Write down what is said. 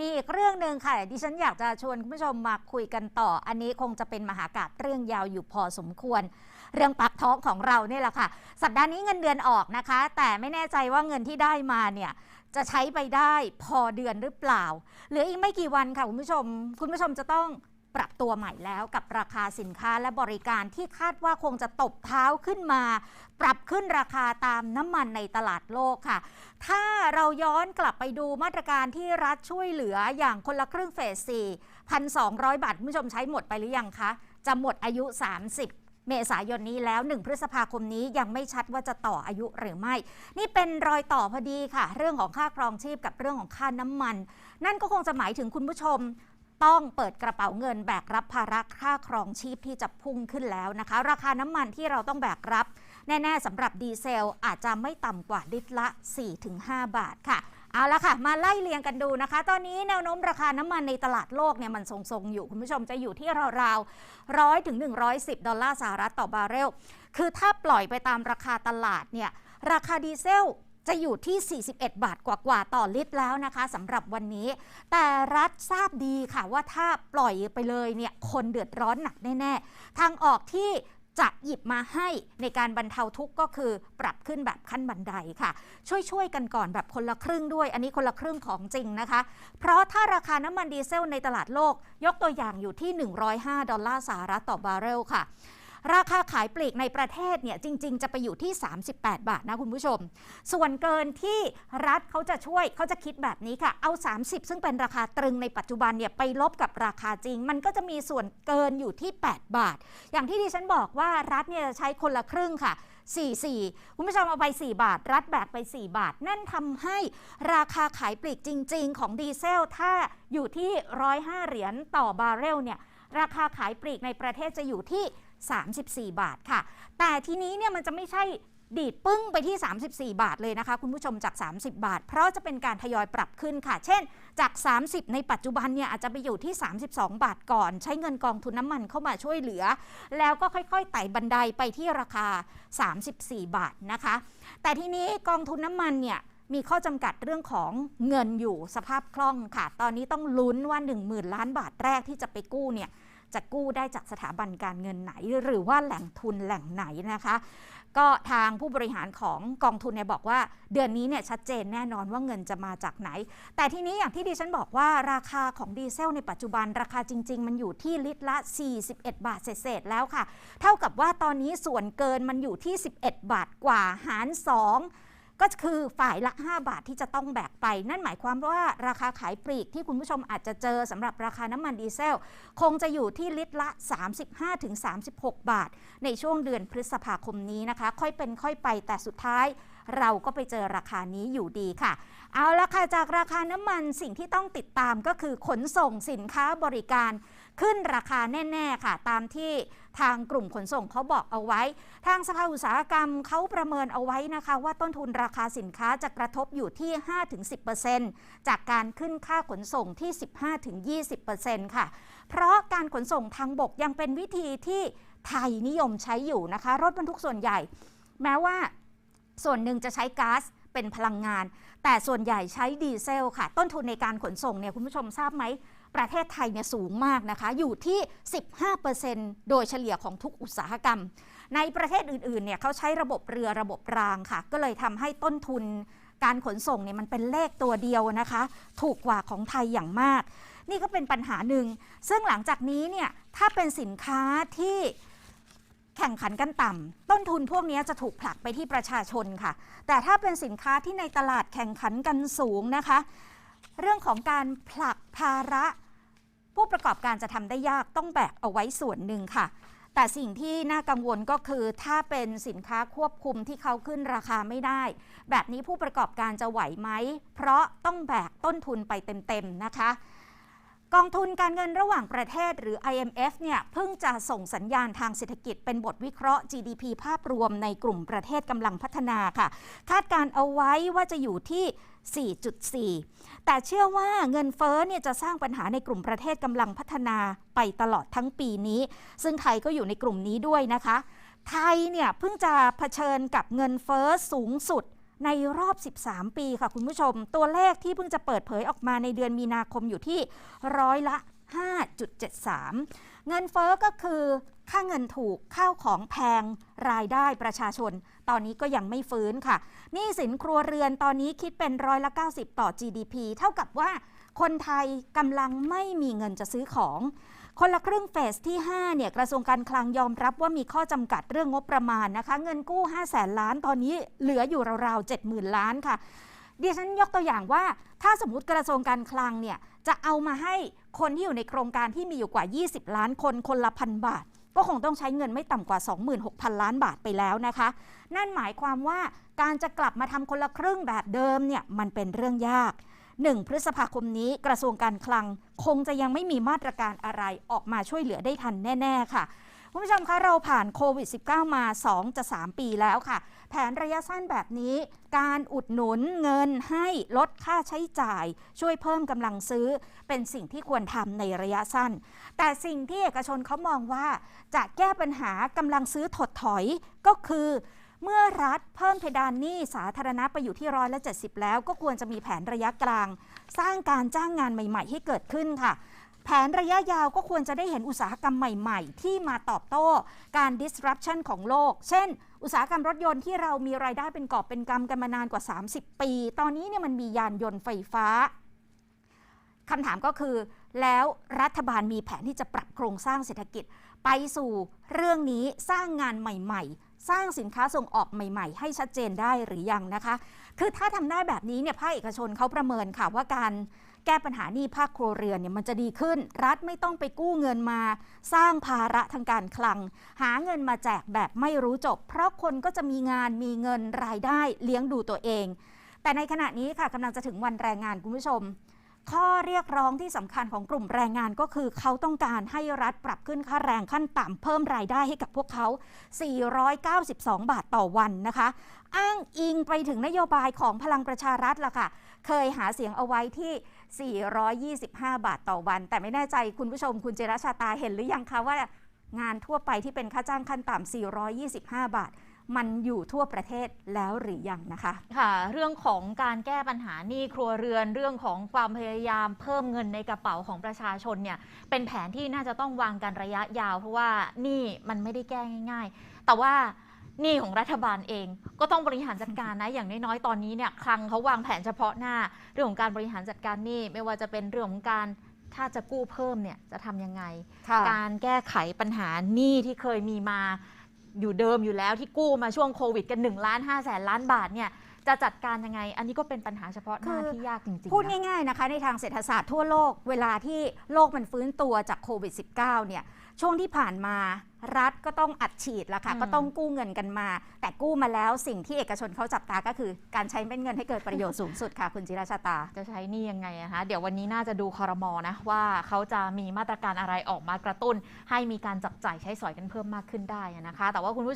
มีอีกเรื่องหนึ่งค่ะดิฉันอยากจะชวนคุณผู้ชมมาคุยกันต่อ อันนี้คงจะเป็นมหากาศเรื่องยาวอยู่พอสมควร เรื่องปากท้องของเราเนี่ยแหละค่ะ สัปดาห์นี้เงินเดือนออกนะคะ แต่ไม่แน่ใจว่าเงินที่ได้มาเนี่ยจะใช้ไปได้พอเดือนหรือเปล่า เหลืออีกไม่กี่วันค่ะคุณผู้ชม คุณผู้ชมจะต้อง ปรับตัวใหม่แล้วกับราคาสินค้าและบริการที่คาดว่าคงจะตบเท้าขึ้นมา ปรับขึ้นราคาตามน้ำมันในตลาดโลกค่ะ ถ้าเราย้อนกลับไปดูมาตรการที่รัฐช่วยเหลืออย่างคนละครึ่งเฟส 4 1,200 บาท คุณผู้ชมใช้หมดไปหรือยังคะ จะหมดอายุ 30เมษายนนี้แล้ว 1 พฤษภาคมนี้ยังไม่ชัดว่าจะต่ออายุหรือไม่ นี่เป็นรอยต่อพอดีค่ะ เรื่องของค่าครองชีพกับเรื่องของค่าน้ำมัน นั่นก็คงจะหมายถึงคุณผู้ชม ต้องเปิดกระเป๋าเงินแบกรับภาระค่าครองชีพที่จะพุ่งขึ้นแล้วนะคะ ราคาน้ำมันที่เราต้องแบกรับ แน่ ๆสำหรับดีเซลอาจจะไม่ต่ำกว่าลิตรละ 4-5 บาทค่ะเอาละค่ะ มาไล่เรียงกันดูนะคะ ตอนนี้แนวโน้มราคาน้ำมันในตลาดโลกเนี่ยมันทรงๆอยู่ คุณผู้ชมจะอยู่ที่ราวๆร้อยถึง 110 ดอลลาร์สหรัฐต่อบาร์เรล คือถ้าปล่อยไปตามราคาตลาดเนี่ย ราคาดีเซล จะอยู่ที่ 41 บาทกว่าๆต่อลิตรแล้วนะคะสำหรับวันนี้ แต่รัฐทราบดีค่ะว่าถ้าปล่อยไปเลยเนี่ยคนเดือดร้อนหนักแน่ๆ ทางออกที่จะหยิบมาให้ในการบรรเทาทุกข์ก็คือปรับขึ้นแบบขั้นบันไดค่ะ ช่วยๆกันก่อนแบบคนละครึ่งด้วย อันนี้คนละครึ่งของจริงนะคะ เพราะถ้าราคาน้ำมันดีเซลในตลาดโลก ยกตัวอย่างอยู่ที่ 105 ดอลลาร์สหรัฐต่อบาร์เรลค่ะ ราคาขายปลีกในประเทศเนี่ยจริง ๆ จะไปอยู่ที่ 38 บาทนะคุณผู้ชม ส่วนเกินที่รัฐเขาจะช่วยเขาจะคิดแบบนี้ค่ะ เอา 30 ซึ่งเป็นราคาตรึงในปัจจุบันเนี่ยไปลบกับราคาจริง มันก็จะมีส่วนเกินอยู่ที่ 8 บาท อย่างที่ดิฉันบอกว่ารัฐเนี่ยจะใช้คนละครึ่งค่ะ44คุณผู้ชมเอาไป 4 บาท รัฐแบกไป 4 บาท นั่นทำให้ราคาขายปลีกจริง ๆ ของดีเซล ถ้าอยู่ที่ 105 เหรียญต่อบาร์เรลเนี่ย ราคาขายปลีกในประเทศจะอยู่ที่ 34 บาทค่ะ แต่ทีนี้เนี่ยมันจะไม่ใช่ดีดปึ้งไปที่ 34 บาทเลยนะคะ คุณผู้ชมจาก 30 บาท เพราะจะเป็นการทยอยปรับขึ้นค่ะ เช่น จาก 30 ในปัจจุบันเนี่ยอาจจะไปอยู่ที่ 32 บาทก่อน ใช้เงินกองทุนน้ำมันเข้ามาช่วยเหลือ แล้วก็ค่อยๆไต่บันไดไปที่ราคา 34 บาทนะคะ แต่ทีนี้กองทุนน้ำมันเนี่ย มีข้อจำกัดเรื่องของเงินอยู่สภาพคล่องค่ะ ตอนนี้ต้องลุ้นว่า 10,000 ล้านบาทแรกที่จะไปกู้เนี่ยจะกู้ได้จากสถาบันการเงินไหน หรือว่าแหล่งทุนแหล่งไหนนะคะ ก็ทางผู้บริหารของกองทุนเนี่ยบอกว่า เดือนนี้เนี่ยชัดเจนแน่นอนว่าเงินจะมาจากไหน แต่ทีนี้อย่างที่ดิฉันบอกว่าราคาของดีเซลในปัจจุบันราคาจริง ๆ มันอยู่ที่ลิตรละ 41 บาทเศษแล้วค่ะ เท่ากับว่าตอนนี้ส่วนเกินมันอยู่ที่ 11 บาทกว่าหาร 2 ก็คือฝ่ายละ 5 บาทที่จะต้องแบกไป นั่นหมายความว่าราคาขายปลีกที่คุณผู้ชมอาจจะเจอสำหรับราคาน้ำมันดีเซล คงจะอยู่ที่ลิตรละ 35-36 บาท ในช่วงเดือนพฤษภาคมนี้นะคะ ค่อยเป็นค่อยไปแต่สุดท้ายเราก็ไปเจอราคานี้อยู่ดีค่ะ เอาละค่ะจากราคาน้ำมันสิ่งที่ต้องติดตามก็คือขนส่งสินค้าบริการ ขึ้นราคาแน่ ๆ ค่ะ ตามที่ทางกลุ่มขนส่งเขาบอกเอาไว้ ทางสภาอุตสาหกรรมเขาประเมินเอาไว้นะคะ ว่าต้นทุนราคาสินค้าจะกระทบอยู่ที่ 5-10%จากการขึ้นค่าขนส่งที่ 15-20%ค่ะ เพราะการขนส่งทางบกยังเป็นวิธีที่ไทยนิยมใช้อยู่นะคะ รถบรรทุกส่วนใหญ่ แม้ว่าส่วนหนึ่งจะใช้ก๊าซเป็นพลังงาน แต่ส่วนใหญ่ใช้ดีเซลค่ะ ต้นทุนในการขนส่งเนี่ยคุณผู้ชมทราบไหม ประเทศไทยเนี่ยสูงมากนะคะอยู่ที่ 15%โดยเฉลี่ยของทุกอุตสาหกรรม ในประเทศอื่นๆเนี่ยเขาใช้ระบบเรือระบบรางค่ะ ก็เลยทำให้ต้นทุนการขนส่งเนี่ยมันเป็นเลขตัวเดียวนะคะ ถูกกว่าของไทยอย่างมาก นี่ก็เป็นปัญหาหนึ่ง ซึ่งหลังจากนี้เนี่ยถ้าเป็นสินค้าที่แข่งขันกันต่ำต้นทุนพวกนี้จะถูกผลักไปที่ประชาชนค่ะ แต่ถ้าเป็นสินค้าที่ในตลาดแข่งขันกันสูงนะคะ เรื่องของการผลักภาระ ผู้ประกอบการจะทำได้ยากต้องแบกเอาไว้ส่วนหนึ่งค่ะ แต่สิ่งที่น่ากังวลก็คือถ้าเป็นสินค้าควบคุมที่เขาขึ้นราคาไม่ได้ แบบนี้ผู้ประกอบการจะไหวไหม เพราะต้องแบกต้นทุนไปเต็มๆนะคะ กองทุนการเงินระหว่างประเทศหรือ IMF เนี่ยเพิ่งจะส่งสัญญาณทางเศรษฐกิจเป็นบทวิเคราะห์ GDP ภาพรวมในกลุ่มประเทศกำลังพัฒนาค่ะ คาดการเอาไว้ว่าจะอยู่ที่ 4.4 แต่เชื่อว่าเงินเฟ้อเนี่ยจะสร้างปัญหาในกลุ่มประเทศกำลังพัฒนาไปตลอดทั้งปีนี้ ซึ่งไทยก็อยู่ในกลุ่มนี้ด้วยนะคะ ไทยเนี่ยเพิ่งจะเผชิญกับเงินเฟ้อสูงสุด ในรอบ 13 ปีค่ะคุณผู้ชม ตัวเลขที่เพิ่งจะเปิดเผยออกมาในเดือนมีนาคมอยู่ที่ร้อยละ 5.73 เงินเฟ้อก็คือ ค่าเงินถูกข้าวของแพงรายได้ประชาชน ตอนนี้ก็ยังไม่ฟื้นค่ะหนี้สินครัวเรือนตอนนี้คิดเป็นร้อยละ 90 ต่อ GDP เท่ากับว่าคนไทยกำลังไม่มีเงินจะซื้อของ คนละครึ่งเฟสที่ 5 เนี่ยกระทรวงการคลังยอมรับว่ามีข้อจำกัดเรื่องงบประมาณนะคะ เงินกู้ 5 0 0แสนล้านตอนนี้เหลืออยู่ราวๆ70,000 ล้านค่ะดิฉันยกตัวอย่างว่า ถ้าสมมติกระทรวงการคลังเนี่ยจะเอามาให้คนที่อยู่ในโครงการที่มีอยู่กว่า 20 ล้านคนคนละพันบาท ก็คงต้องใช้เงินไม่ต่ำกว่า 26,000 ล้านบาทไปแล้วนะคะ นั่นหมายความว่าการจะกลับมาทำคนละครึ่งแบบเดิมเนี่ยมันเป็นเรื่องยาก 1 พฤษภาคมนี้กระทรวงการคลังคงจะยังไม่มีมาตรการอะไรออกมาช่วยเหลือได้ทันแน่ ๆ ค่ะ คุณผู้ชมคะเราผ่านโควิด -19 มา 2 จะ 3 ปีแล้วค่ะ แผนระยะสั้นแบบนี้ การอุดหนุนเงินให้ลดค่าใช้จ่าย ช่วยเพิ่มกำลังซื้อ เป็นสิ่งที่ควรทำในระยะสั้น แต่สิ่งที่เอกชนเขามองว่า จะแก้ปัญหากำลังซื้อถดถอยก็คือเมื่อรัฐเพิ่มเพดานหนี้สาธารณะไปอยู่ที่ร้อยละ 70 แล้วก็ควรจะมีแผนระยะกลาง สร้างการจ้างงานใหม่ ๆ ให้เกิดขึ้นค่ะ แผนระยะยาวก็ควรจะได้เห็นอุตสาหกรรมใหม่ ๆ ที่มาตอบโต้การ disruption ของโลก เช่น อุตสาหกรรมรถยนต์ที่เรามีรายได้เป็นกอบเป็นกำกันมานานกว่า 30 ปี ตอนนี้เนี่ยมันมียานยนต์ไฟฟ้าคำถามก็คือ แล้วรัฐบาลมีแผนที่จะปรับโครงสร้างเศรษฐกิจ ไปสู่เรื่องนี้สร้างงานใหม่ ๆสร้างสินค้าส่งออกใหม่ ๆ ให้ชัดเจนได้หรือยังนะคะ คือถ้าทำได้แบบนี้เนี่ยภาคเอกชนเขาประเมินค่ะว่าการ แก้ปัญหาหนี้ภาคครัวเรือนเนี่ยมันจะดีขึ้น รัฐไม่ต้องไปกู้เงินมา สร้างภาระทางการคลัง หาเงินมาแจกแบบไม่รู้จบ เพราะคนก็จะมีงานมีเงินรายได้เลี้ยงดูตัวเอง แต่ในขณะนี้ค่ะกำลังจะถึงวันแรงงานคุณผู้ชม ข้อเรียกร้องที่สำคัญของกลุ่มแรงงานก็คือ เขาต้องการให้รัฐปรับขึ้นค่าแรงขั้นต่ำเพิ่มรายได้ให้กับพวกเขา 492 บาทต่อวันนะคะ อ้างอิงไปถึงนโยบายของพลังประชารัฐล่ะค่ะ เคยหาเสียงเอาไว้ที่ 425 บาทต่อวัน แต่ไม่แน่ใจคุณผู้ชมคุณเจรชาตาเห็นหรือยังคะว่างานทั่วไปที่เป็นค่าจ้างขั้นต่ำ 425 บาท มันอยู่ทั่วประเทศแล้วหรือยังนะคะ ค่ะ เรื่องของการแก้ปัญหาหนี้ครัวเรือน เรื่องของความพยายามเพิ่มเงินในกระเป๋าของประชาชนเนี่ย เป็นแผนที่น่าจะต้องวางกันระยะยาว เพราะว่าหนี้มันไม่ได้แก้ง่าย ๆ แต่ว่า หนี้ของรัฐบาลเอง ก็ต้องบริหารจัดการนะอย่างน้อยๆตอนนี้เนี่ยคลังเขาวางแผนเฉพาะหน้า เรื่องของการบริหารจัดการหนี้ไม่ว่าจะเป็นเรื่องของการถ้าจะกู้เพิ่มเนี่ยจะทำยังไงค่ะการแก้ไขปัญหาหนี้ที่เคยมีมาอยู่เดิมอยู่แล้วที่กู้มาช่วงโควิดกัน1ล้าน5แสนล้านบาทเนี่ยจะจัดการยังไง อันนี้ก็เป็นปัญหาเฉพาะหน้าคือที่ยากจริงๆ พูดนะง่ายๆนะคะในทางเศรษฐศาสตร์ทั่วโลก เวลาที่โลกมันฟื้นตัวจากโควิด -19 เนี่ย ช่วงที่ผ่านมารัฐก็ต้องอัดฉีดละค่ะอืมก็ต้องกู้เงินกันมา แต่กู้มาแล้วสิ่งที่เอกชนเขาจับตาก็คือ การใช้เม็ดเงินให้เกิดประโยชน์สูงสุดค่ะ คุณจิราชาตา จะใช้หนี่ยังไงนะคะ เดี๋ยววันนี้น่าจะดูคอรมอนะ ว่าเขาจะมีมาตรการอะไรออกมากระตุ้น ให้มีการจับจ่ายใช้สอยกันเพิ่มมากขึ้นได้นะคะ แต่ว่าคุณผู้